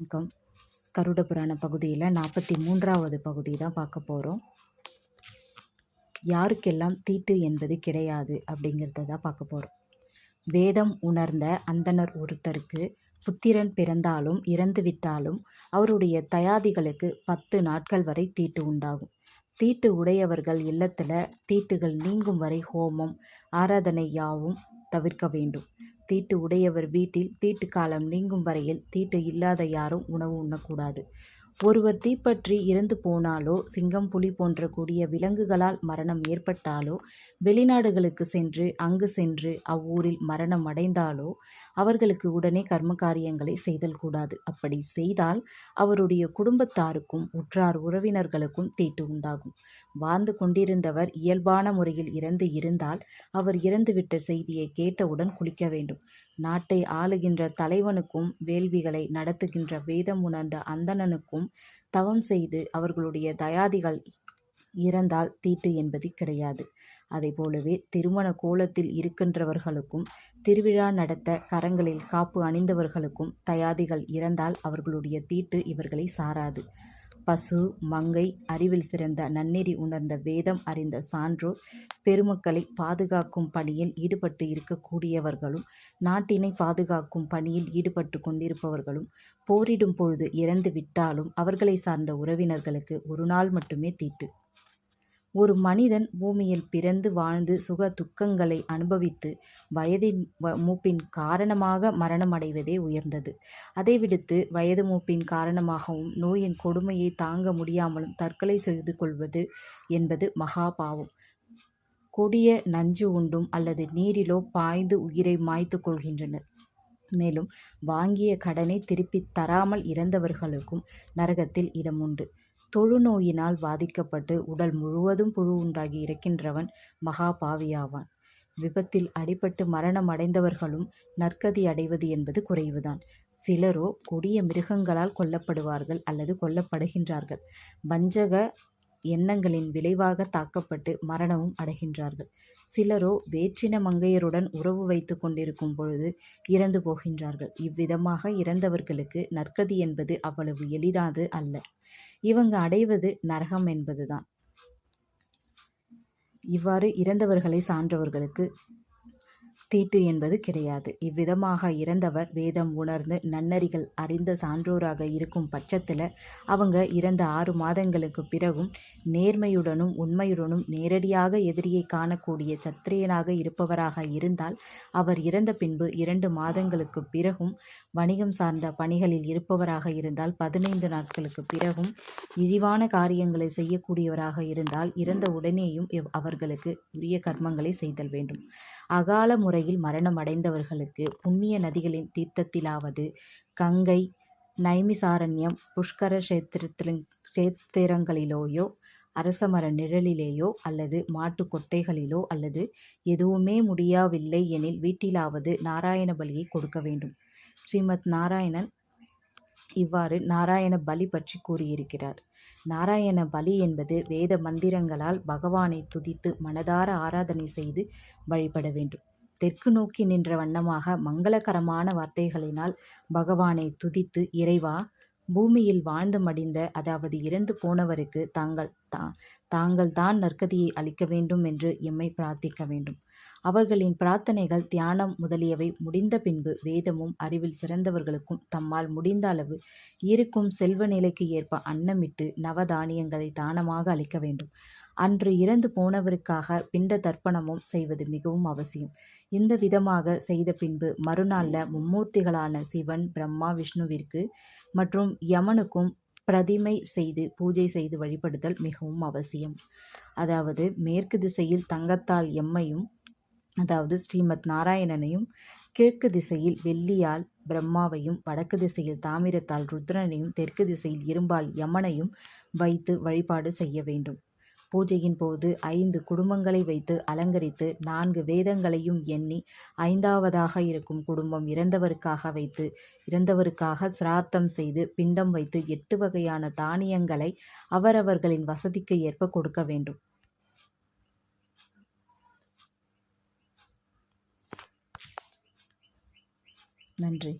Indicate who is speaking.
Speaker 1: வணக்கம். கருட புராண பகுதியில் நாற்பத்தி மூன்றாவது பகுதி தான் பார்க்க போகிறோம் யாருக்கெல்லாம் தீட்டு என்பது கிடையாது அப்படிங்கிறத தான் பார்க்க போகிறோம் வேதம் உணர்ந்த அந்தனர் ஒருத்தருக்கு புத்திரன் பிறந்தாலும் இறந்து விட்டாலும் அவருடைய தயாதிகளுக்கு பத்து நாட்கள் வரை தீட்டு உண்டாகும். தீட்டு உடையவர்கள் இல்லத்தில் தீட்டுகள் நீங்கும் வரை ஹோமம் ஆராதனை யாவும் தவிர்க்க வேண்டும். தீட்டு உடையவர் வீட்டில் தீட்டு காலம் நீங்கும் வரையில் தீட்டு இல்லாத யாரும் உணவு உண்ணக்கூடாது. ஒருவர் தீப்பற்றி இறந்து போனாலோ சிங்கம் புலி போன்ற கூடிய விலங்குகளால் மரணம் ஏற்பட்டாலோ வெளிநாடுகளுக்கு சென்று அங்கு சென்று அவ்வூரில் மரணம் அடைந்தாலோ அவர்களுக்கு உடனே கர்ம காரியங்களை செய்தல் கூடாது. அப்படி செய்தால் அவருடைய குடும்பத்தாருக்கும் உற்றார் உறவினர்களுக்கும் தீட்டு உண்டாகும். வாழ்ந்து கொண்டிருந்தவர் இயல்பான முறையில் இறந்து இருந்தால் அவர் இறந்துவிட்ட செய்தியை கேட்டவுடன் குளிக்க வேண்டும். நாட்டை ஆளுகின்ற தலைவனுக்கும் வேள்விகளை நடத்துகின்ற வேதம் உணர்ந்த அந்தணனுக்கும் தவம் செய்து அவர்களுடைய தயாதிகள் இறந்தால் தீட்டு என்பது கிடையாது. அதை போலவே திருமண கோலத்தில் இருக்கின்றவர்களுக்கும் திருவிழா நடத்த கரங்களில் காப்பு அணிந்தவர்களுக்கும் தயாதிகள் இறந்தால் அவர்களுடைய தீட்டு இவர்களை சாராது. பசு மங்கை அறிவில் சிறந்த நன்னெறி உணர்ந்த வேதம் அறிந்த சான்றோர் பெருமக்களை பாதுகாக்கும் பணியில் ஈடுபட்டு இருக்கக்கூடியவர்களும் நாட்டினை பாதுகாக்கும் பணியில் ஈடுபட்டு கொண்டிருப்பவர்களும் போரிடும் பொழுது இறந்து விட்டாலும் அவர்களை சார்ந்த உறவினர்களுக்கு ஒரு நாள் மட்டுமே தீட்டு. ஒரு மனிதன் பூமியில் பிறந்து வாழ்ந்து சுக துக்கங்களை அனுபவித்து வயதின் மூப்பின் காரணமாக மரணம் அடைவதே உயர்ந்தது. அதை விடுத்து வயது மூப்பின் காரணமாகவும் நோயின் கொடுமையை தாங்க முடியாமலும் தற்கொலை செய்து கொள்வது என்பது மகாபாவம் கொடிய நஞ்சு உண்டும் அல்லது நீரிலோ பாய்ந்து உயிரை மாய்த்து கொள்கின்றனர். மேலும் வாங்கிய கடனை திருப்பித் தராமல் இறந்தவர்களுக்கும் நரகத்தில் இடம் உண்டு தொழுநோயினால் பாதிக்கப்பட்டு உடல் முழுவதும் புழு உண்டாகி இறக்கின்றவன் மகா பாவியாவான். விபத்தில் அடிபட்டு மரணம் அடைந்தவர்களும் நற்கதி அடைவது என்பது குறைவுதான். சிலரோ கொடிய மிருகங்களால் கொல்லப்படுவார்கள் அல்லது கொல்லப்படுகின்றார்கள். வஞ்சக எண்ணங்களின் விளைவாக தாக்கப்பட்டு மரணமும் அடைகின்றார்கள். சிலரோ வேற்றின மங்கையருடன் உறவு வைத்து கொண்டிருக்கும் பொழுது இறந்து போகின்றார்கள். இவ்விதமாக இறந்தவர்களுக்கு நற்கதி என்பது அவ்வளவு எளிதானது அல்ல. இவங்க அடைவது நரகம் என்பதுதான். இவ்வாறு இறந்தவர்களை சான்றவர்களுக்கு தீட்டு என்பது கிடையாது. இவ்விதமாக இறந்தவர் வேதம் உணர்ந்து நன்னறிகள் அறிந்த சான்றோராக இருக்கும் பட்சத்தில் அவங்க இறந்த ஆறு மாதங்களுக்கு பிறகும் நேர்மையுடனும் உண்மையுடனும் நேரடியாக எதிரியை காணக்கூடிய சத்திரியனாக இருப்பவராக இருந்தால் அவர் இறந்த பின்பு இரண்டு மாதங்களுக்கு பிறகும் வணிகம் சார்ந்த பணிகளில் இருப்பவராக இருந்தால் பதினைந்து நாட்களுக்கு பிறகும் இழிவான காரியங்களை செய்யக்கூடியவராக இருந்தால் இறந்த உடனேயும் அவர்களுக்கு உரிய கர்மங்களை செய்தல் வேண்டும். அகால முறையில் மரணம் அடைந்தவர்களுக்கு புண்ணிய நதிகளின் தீர்த்தத்திலாவது கங்கை நைமிசாரண்யம் புஷ்கர கஷேத்திரத்தில் கஷேத்திரங்களிலோயோ அரசமர நிழலிலேயோ அல்லது மாட்டு கொட்டைகளிலோ அல்லது எதுவுமே முடியவில்லை எனில் வீட்டிலாவது நாராயண பலியை கொடுக்க வேண்டும். ஸ்ரீமத் நாராயணன் இவ்வாறு நாராயண பலி பற்றி கூறியிருக்கிறார். நாராயண பலி என்பது வேத மந்திரங்களால் பகவானை துதித்து மனதார ஆராதனை செய்து வழிபட வேண்டும். தெற்கு நோக்கி நின்ற வண்ணமாக மங்களகரமான வார்த்தைகளினால் பகவானை துதித்து இறைவா பூமியில் வாழ்ந்து மடிந்த அதாவது இறந்து போனவருக்கு தாங்கள் தா தாங்கள் தான் நற்கதியை அளிக்க வேண்டும் என்று எம்மை பிரார்த்திக்க வேண்டும். அவர்களின் பிரார்த்தனைகள் தியானம் முதலியவை முடிந்த பின்பு வேதமும் அறிவில் சிறந்தவர்களுக்கும் தம்மால் முடிந்த அளவு இருக்கும் செல்வ நிலைக்கு ஏற்ப அன்னமிட்டு நவதானியங்களை தானமாக அளிக்க வேண்டும். அன்று இறந்து போனவருக்காக பிண்ட தர்ப்பணமும் செய்வது மிகவும் அவசியம். இந்த விதமாக செய்த பின்பு மறுநாளில் மும்மூர்த்திகளான சிவன் பிரம்மா விஷ்ணுவிற்கு மற்றும் யமனுக்கும் பிரதிமை செய்து பூஜை செய்து வழிபடுதல் மிகவும் அவசியம். அதாவது மேற்கு திசையில் தங்கத்தால் எம்மையும் அதாவது ஸ்ரீமத் நாராயணனையும் கிழக்கு திசையில் வெள்ளியால் பிரம்மாவையும் வடக்கு திசையில் தாமிரத்தால் ருத்ரனையும் தெற்கு திசையில் இரும்பால் யமனையும் வைத்து வழிபாடு செய்ய வேண்டும். பூஜையின் போது ஐந்து குடும்பங்களை வைத்து அலங்கரித்து நான்கு வேதங்களையும் எண்ணி ஐந்தாவதாக இருக்கும் குடும்பம் இறந்தவருக்காக வைத்து இறந்தவருக்காக சிராத்தம் செய்து பிண்டம் வைத்து எட்டு வகையான தானியங்களை அவரவர்களின் வசதிக்கு ஏற்ப கொடுக்க வேண்டும். நன்றி.